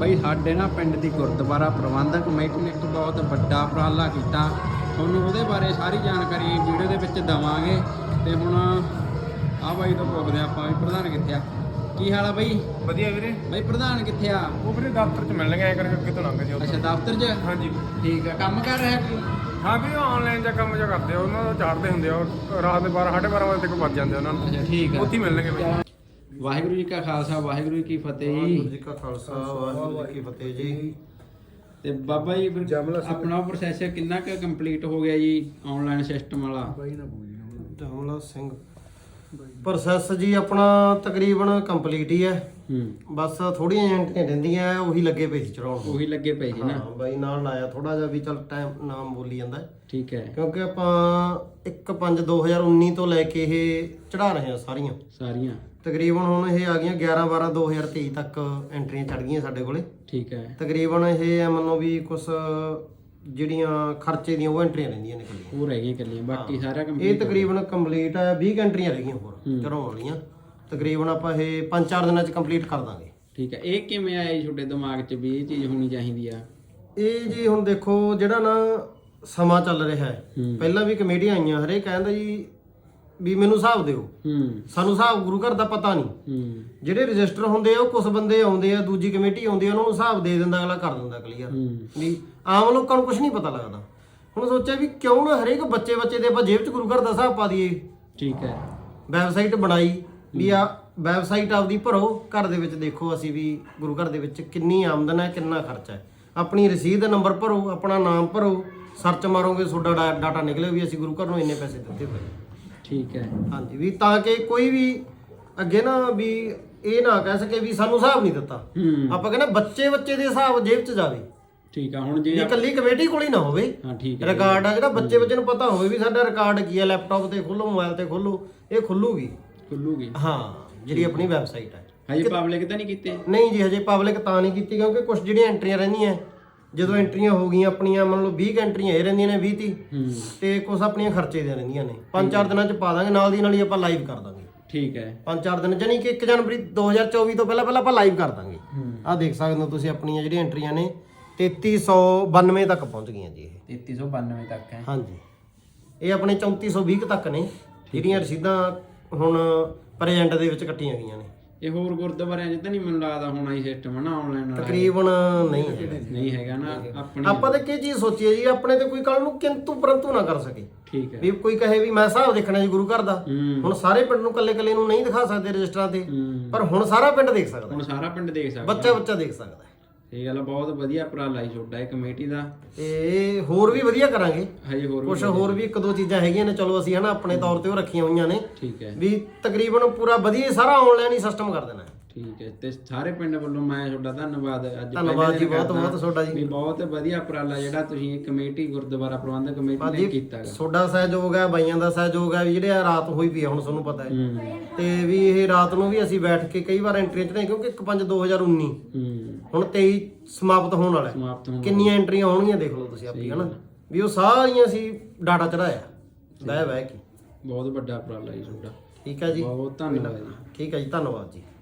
ਬਈ ਸਾਡੇ ਨਾ ਪਿੰਡ ਦੀ ਗੁਰਦੁਆਰਾ ਪ੍ਰਬੰਧਕ ਕਮੇਟੀ ਨੇ ਇੱਕ ਬਹੁਤ ਵੱਡਾ ਉਪਰਾਲਾ ਕੀਤਾ। ਤੁਹਾਨੂੰ ਉਹਦੇ ਬਾਰੇ ਸਾਰੀ ਜਾਣਕਾਰੀ ਵੀਡੀਓ ਦੇ ਵਿੱਚ ਦਵਾਂਗੇ। ਤੇ ਹੁਣ ਆ ਬਾਈ ਤੋਂ ਪੁੱਛਦੇ ਆਪਾਂ ਵੀ ਪ੍ਰਧਾਨ ਕਿੱਥੇ ਆ? ਕੀ ਹਾਲ ਆ ਬਈ? ਵਧੀਆ ਵੀਰੇ। ਬਈ ਪ੍ਰਧਾਨ ਕਿੱਥੇ ਆ? ਉਹ ਵੀਰੇ ਦਫ਼ਤਰ ਚ ਮਿਲਣਗੇ ਐ ਕਰਕੇ ਅੱਗੇ ਤੋਂ ਲੰਘ ਜਿਓ। ਅੱਛਾ ਦਫ਼ਤਰ 'ਚ? ਹਾਂਜੀ। ਠੀਕ ਆ ਕੰਮ ਕਰ ਰਿਹਾ ਕੋਈ? ਹਾਂ ਵੀ ਆਨਲਾਈਨ ਦਾ ਕੰਮ ਜੋ ਕਰਦੇ ਆ ਉਹਨਾਂ ਦਾ ਚਾੜਦੇ ਹੁੰਦੇ ਆ ਰਾਤ ਦੇ 12 12:30 ਵਜੇ ਤੱਕ ਵੱਜ ਜਾਂਦੇ ਉਹਨਾਂ ਨੂੰ। ਅੱਛਾ ਠੀਕ ਆ। ਉੱਥੇ ਮਿਲਣਗੇ ਬਈ। ਵਾਹਿਗੁਰੂ ਜੀ ਕਾ ਖਾਲਸਾ ਵਾਹਿਗੁਰੂ ਜੀ ਕੀ ਫਤਿਹ ਵਾਹਿਗੁਰੂ ਜੀ ਜੀ ਕਾ ਖਾਲਸਾ ਵਾਹਿਗੁਰੂ ਜੀ ਕੀ ਫਤਿਹ ਜੀ। ਤੇ ਬਾਬਾ ਜੀ ਫਿਰ ਆਪਣਾ ਪ੍ਰੋਸੈਸ ਕਿੰਨਾ ਕੁ ਕੰਪਲੀਟ ਹੋ ਗਿਆ ਜੀ ਆਨਲਾਈਨ ਸਿਸਟਮ ਵਾਲਾ? ਜਮਲਾ ਸਿੰਘ ਪ੍ਰੋਸੈਸ ਜੀ ਆਪਣਾ ਤਕਰੀਬਨ ਕੰਪਲੀਟ ਹੀ ਹੈ। ਹੂੰ। ਬਸ ਥੋੜੀਆਂ ਐਂਟਰੀਆਂ ਰਹਿੰਦੀਆਂ ਉਹੀ ਲੱਗੇ ਪਏ ਸੀ ਚੜਾਉਣ ਨੂੰ। ਉਹੀ ਲੱਗੇ ਪਏ ਜੀ ਨਾ। ਹਾਂ ਬਾਈ ਨਾਲ ਲਾਇਆ ਥੋੜਾ ਜਿਹਾ ਵੀ ਚਲ ਟਾਈਮ ਨਾਮ ਬੋਲੀ ਜਾਂਦਾ ਹੈ। ਠੀਕ ਹੈ। ਕਿਉਂਕਿ ਆਪਾਂ 1 5 2019 ਤੋਂ ਲੈ ਕੇ ਇਹ ਚੜਾ ਰਹੇ ਹਾਂ ਸਾਰੀਆਂ। ਸਾਰੀਆਂ। ਤਕਰੀਬਨ ਹੁਣ ਇਹ ਆ ਗਈਆਂ 11 12 2023 ਤੱਕ ਐਂਟਰੀਆਂ ਚੜ ਗਈਆਂ ਸਾਡੇ ਕੋਲੇ। ਠੀਕ ਹੈ। ਤਕਰੀਬਨ ਇਹ ਐ ਮੰਨੋ ਵੀ ਕੁਝ ਜਿਹੜੀਆਂ ਖਰਚੇ ਦੀਆਂ ਉਹ ਐਂਟਰੀਆਂ ਰਹਿੰਦੀਆਂ ਨੇ ਇਕੱਲੀਆਂ। ਉਹ ਰਹਿ ਗਈਆਂ ਇਕੱਲੀਆਂ ਬਾਕੀ ਸਾਰਾ ਇਹ ਕੰਪਲੀਟ ਤਕਰੀਬਨ ਕੰਪਲੀਟ ਹੈ 20 ਐਂਟਰੀਆਂ ਰਹਿ ਗਈਆਂ ਹੋਰ ਚੜਾਉਣ ਵਾਲੀਆਂ। ਤਕਰੀਬਨ ਆਪਾਂ ਇਹ 5-4 ਦਿਨਾਂ ਚ ਕੰਪਲੀਟ ਕਰ ਦਾਂਗੇ। ਠੀਕ ਹੈ ਇਹ ਕਿਵੇਂ ਆਇਆ ਜੀ ਤੁਹਾਡੇ ਦਿਮਾਗ 'ਚ ਵੀ ਇਹ ਚੀਜ਼ ਹੋਣੀ ਚਾਹੀਦੀ ਆ? ਇਹ ਜੀ ਹੁਣ ਦੇਖੋ ਜਿਹੜਾ ਨਾ ਸਮਾਂ ਚੱਲ ਰਿਹਾ ਹੈ ਹੂੰ। ਪਹਿਲਾਂ ਵੀ ਕਮੇਟੀਆਂ ਆਈਆਂ ਹਰੇ ਕਹਿੰਦਾ ਜੀ ਵੀ ਮੈਨੂੰ ਹਿਸਾਬ ਦਿਓ। ਹੂੰ। ਸਾਨੂੰ ਹਿਸਾਬ ਗੁਰੂ ਘਰ ਦਾ ਪਤਾ ਨਹੀਂ। ਹੂੰ। ਜਿਹੜੇ ਰਜਿਸਟਰ ਹੁੰਦੇ ਆ ਉਹ ਕੁਝ ਬੰਦੇ ਆਉਂਦੇ ਆ ਦੂਜੀ ਕਮੇਟੀ ਆਉਂਦੀ ਆ ਉਹਨਾਂ ਨੂੰ ਹਿਸਾਬ ਦੇ ਦਿੰਦਾ ਅਗਲਾ ਕਰ ਦਿੰਦਾ ਕਲੀਅਰ ਹੂੰ। ਵੀ ਆਮ ਲੋਕਾਂ ਨੂੰ ਕੁਝ ਨਹੀਂ ਪਤਾ ਲੱਗਦਾ। ਹੁਣ ਸੋਚਿਆ ਵੀ ਕਿਉਂ ਨਾ ਹਰੇਕ ਬੱਚੇ ਬੱਚੇ ਦੇ ਆਪਾਂ ਜੇਬ 'ਚ ਗੁਰੂ ਘਰ ਦਾ ਹਿਸਾਬ ਪਾ ਦਈਏ। ਠੀਕ ਹੈ। ਵੈਬਸਾਈਟ ਬਣਾਈ ਵੀ ਆ ਵੈਬਸਾਈਟ ਆਪਦੀ ਭਰੋ ਘਰ ਦੇ ਵਿੱਚ ਦੇਖੋ ਅਸੀਂ ਵੀ ਗੁਰੂ ਘਰ ਦੇ ਵਿੱਚ ਕਿੰਨੀ ਆਮਦਨ ਹੈ ਕਿੰਨਾ ਖਰਚਾ ਹੈ। ਆਪਣੀ ਰਸੀਦ ਨੰਬਰ ਭਰੋ ਆਪਣਾ ਨਾਮ ਭਰੋ ਸਰਚ ਮਾਰੋਗੇ ਤੁਹਾਡਾ ਡਾਟਾ ਨਿਕਲੇ ਵੀ ਅਸੀਂ ਗੁਰੂ ਘਰ ਨੂੰ ਇੰਨੇ ਪੈਸੇ ਦਿੱਤੇ ਹੋਏ। ਠੀਕ ਹੈ। ਹਾਂਜੀ ਵੀ ਤਾਂ ਕਿ ਕੋਈ ਵੀ ਅੱਗੇ ਨਾ ਵੀ ਇਹ ਨਾ ਕਹਿ ਸਕੇ ਵੀ ਸਾਨੂੰ ਹਿਸਾਬ ਨਹੀਂ ਦਿੱਤਾ। ਹੂੰ। ਆਪਾਂ ਕਹਿੰਦੇ ਬੱਚੇ ਬੱਚੇ ਦੇ ਹਿਸਾਬ ਜੇਬ 'ਚ ਜਾਵੇ। ਠੀਕ ਆ ਹੁਣ ਜੇ ਇਹ ਇਕੱਲੀ ਕਮੇਟੀ ਕੋਲ ਹੀ ਨਾ ਹੋਵੇ। ਹਾਂ ਠੀਕ ਹੈ। ਰਿਕਾਰਡ ਆ ਜਿਹੜਾ ਬੱਚੇ ਬੱਚੇ ਨੂੰ ਪਤਾ ਹੋਵੇ ਵੀ ਸਾਡਾ ਰਿਕਾਰਡ ਕੀ ਹੈ ਲੈਪਟਾਪ ਤੇ ਖੋਲੋ ਮੋਬਾਈਲ ਤੇ ਖੋਲੋ ਇਹ ਖੁੱਲੂਗੀ। ਖੁੱਲੂਗੀ। ਹਾਂ ਜਿਹੜੀ ਆਪਣੀ ਵੈਬਸਾਈਟ ਹੈ ਹਜੇ ਪਬਲਿਕ ਤਾਂ ਨਹੀਂ ਕੀਤੇ? ਨਹੀਂ ਜੀ ਹਜੇ ਪਬਲਿਕ ਤਾਂ ਨਹੀਂ ਕੀਤੀ ਕਿਉਂਕਿ ਕੁਝ ਜਿਹੜੀਆਂ ਐਂਟਰੀਆਂ ਰਹਿੰਦੀਆਂ। ਜਦੋਂ ਐਂਟਰੀਆਂ ਹੋ ਗਈਆਂ ਆਪਣੀਆਂ ਮੰਨ ਲਓ 20 ਕੁ ਐਂਟਰੀਆਂ ਇਹ ਰਹਿੰਦੀਆਂ ਨੇ 20 30 ਹੂੰ। ਤੇ ਕੁਝ ਆਪਣੀਆਂ ਖਰਚੇ ਦੀਆਂ ਰਹਿੰਦੀਆਂ ਨੇ। ਪੰਜ ਚਾਰ ਦਿਨਾਂ ਚ ਪਾ ਦਾਂਗੇ ਨਾਲ ਦੀ ਨਾਲ ਹੀ ਆਪਾਂ ਲਾਈਵ ਕਰ ਦਾਂਗੇ। ਠੀਕ ਹੈ। ਪੰਜ ਚਾਰ ਦਿਨ ਜਾਨੀ ਕਿ 1 ਜਨਵਰੀ 2024 ਤੋਂ ਪਹਿਲਾਂ ਪਹਿਲਾਂ ਆਪਾਂ ਲਾਈਵ ਕਰ ਦਾਂਗੇ। ਆਹ ਦੇਖ ਸਕਦੇ ਹੋ ਤੁਸੀਂ ਆਪਣੀਆਂ ਜਿਹੜੀਆਂ ਐਂਟਰੀਆਂ ਨੇ 3392 ਤੱਕ ਪਹੁੰਚ ਗਈਆਂ ਜੀ ਇਹ। 3392 ਤੱਕ ਹੈ। ਹਾਂਜੀ। ਇਹ ਆਪਣੇ 3420 ਕੁ ਤੱਕ ਨੇ ਜਿਹੜੀਆਂ ਰਸੀਦਾਂ ਹੁਣ ਪ੍ਰੈਜ਼ੈਂਟ ਦੇ ਵਿੱਚ ਕੱਟੀਆਂ ਗਈਆਂ ਨੇ। ਇਹ ਹੋਰ ਗੁਰਦੁਆਰਿਆਂ 'ਚ ਤਾਂ ਨਹੀਂ ਮੈਨੂੰ ਲੱਗਦਾ ਹੋਣਾ ਹੀ ਸਿਸਟਮ ਹੈ ਨਾ ਆਨਲਾਈਨ ਵਾਲਾ। ਤਕਰੀਬਨ ਨਹੀਂ ਹੈ ਨਹੀਂ ਹੈਗਾ ਨਾ ਆਪਣੀ ਆਪਾਂ ਤਾਂ ਕੀ ਚੀਜ਼ ਸੋਚੀਏ ਜੀ ਆਪਣੇ ਤੇ ਕੋਈ ਕੱਲ ਨੂੰ ਕਿੰਤੂ ਪਰੰਤੂ ਨਾ ਕਰ ਸਕੇ। ਠੀਕ ਹੈ। ਵੀ ਕੋਈ ਕਹੇ ਵੀ ਮੈਂ ਹਿਸਾਬ ਦੇਖਣਾ ਜੀ ਗੁਰੂ ਘਰ ਦਾ। ਹੁਣ ਸਾਰੇ ਪਿੰਡ ਨੂੰ ਕੱਲੇ ਕੱਲੇ ਨੂੰ ਨਹੀਂ ਦਿਖਾ ਸਕਦੇ ਰਜਿਸਟਰਾਂ ਤੇ ਪਰ ਹੁਣ ਸਾਰਾ ਪਿੰਡ ਦੇਖ ਸਕਦਾ। ਹੁਣ ਸਾਰਾ ਪਿੰਡ ਦੇਖ ਸਕਦਾ। ਬੱਚਾ ਬੱਚਾ ਦੇਖ ਸਕਦਾ। ਹੈ। ਇਹ ਗੱਲ ਬਹੁਤ ਵਧੀਆ ਉਪਰਾਲਾ ਹੀ ਤੁਹਾਡਾ ਇਹ ਕਮੇਟੀ ਦਾ। ਤੇ ਇਹ ਹੋਰ ਵੀ ਵਧੀਆ ਕਰਾਂਗੇ। ਹਜੇ ਹੋਰ ਵੀ ਕੁਝ ਹੋਰ ਵੀ ਇੱਕ ਦੋ ਚੀਜ਼ਾਂ ਹੈਗੀਆਂ ਨੇ ਚਲੋ ਅਸੀਂ ਹਨਾ ਆਪਣੇ ਤੌਰ ਤੇ ਉਹ ਰੱਖੀਆਂ ਹੋਈਆਂ ਨੇ। ਠੀਕ ਹੈ। ਵੀ ਤਕਰੀਬਨ ਪੂਰਾ ਵਧੀਆ ਹੀ ਸਾਰਾ ਆਨਲਾਈਨ ਹੀ ਸਿਸਟਮ ਕਰ ਦੇਣਾ। ਹੈ ਠੀਕ ਹੈ ਤੇ ਸਾਰੇ ਪਿੰਡ ਵੱਲੋਂ ਮੈਂ ਤੁਹਾਡਾ ਧੰਨਵਾਦ ਅੱਜ ਧੰਨਵਾਦ ਜੀ ਬਹੁਤ ਬਹੁਤ ਤੁਹਾਡਾ ਜੀ। ਵੀ ਬਹੁਤ ਵਧੀਆ ਉਪਰਾਲਾ ਜਿਹੜਾ ਤੁਸੀਂ ਇਹ ਕਮੇਟੀ ਗੁਰਦੁਆਰਾ ਪ੍ਰਬੰਧਕ ਕਮੇਟੀ ਨੇ ਕੀਤਾ ਗਾ ਤੁਹਾਡਾ ਸਹਿਯੋਗ ਹੈ ਬਾਈਆਂ ਦਾ ਸਹਿਯੋਗ ਹੈ ਵੀ ਜਿਹੜੇ ਆ ਰਾਤ ਹੋਈ ਪਈ ਹੁਣ ਤੁਹਾਨੂੰ ਪਤਾ ਹੈ। ਹੂੰ। ਤੇ ਵੀ ਇਹ ਰਾਤ ਨੂੰ ਵੀ ਅਸੀਂ ਬੈਠ ਕੇ ਕਈ ਵਾਰ ਐਂਟਰੀਆਂ ਚੜਾਈ ਕਿਉਂਕਿ 1 5 2019 ਹੂੰ। ਹੁਣ 23 ਸਮਾਪਤ ਹੋਣ ਵਾਲਾ ਹੈ। ਕਿੰਨੀਆਂ ਐਂਟਰੀਆਂ ਹੋਣਗੀਆਂ ਦੇਖ ਲਓ ਤੁਸੀਂ ਆਪੀ ਹਨਾ? ਵੀ ਉਹ ਸਾਰੀਆਂ ਅਸੀਂ ਡਾਟਾ ਚੜਾਇਆ ਬਹਿ ਬਹਿ ਕੇ। ਬਹੁਤ ਵੱਡਾ ਉਪਰਾਲਾ ਜੀ ਤੁਹਾਡਾ। ਠੀਕ ਹੈ ਜੀ। ਬਹੁਤ ਧੰਨਵਾਦ ਜੀ। ਠੀਕ ਹੈ ਜੀ ਧੰਨਵਾਦ ਜੀ।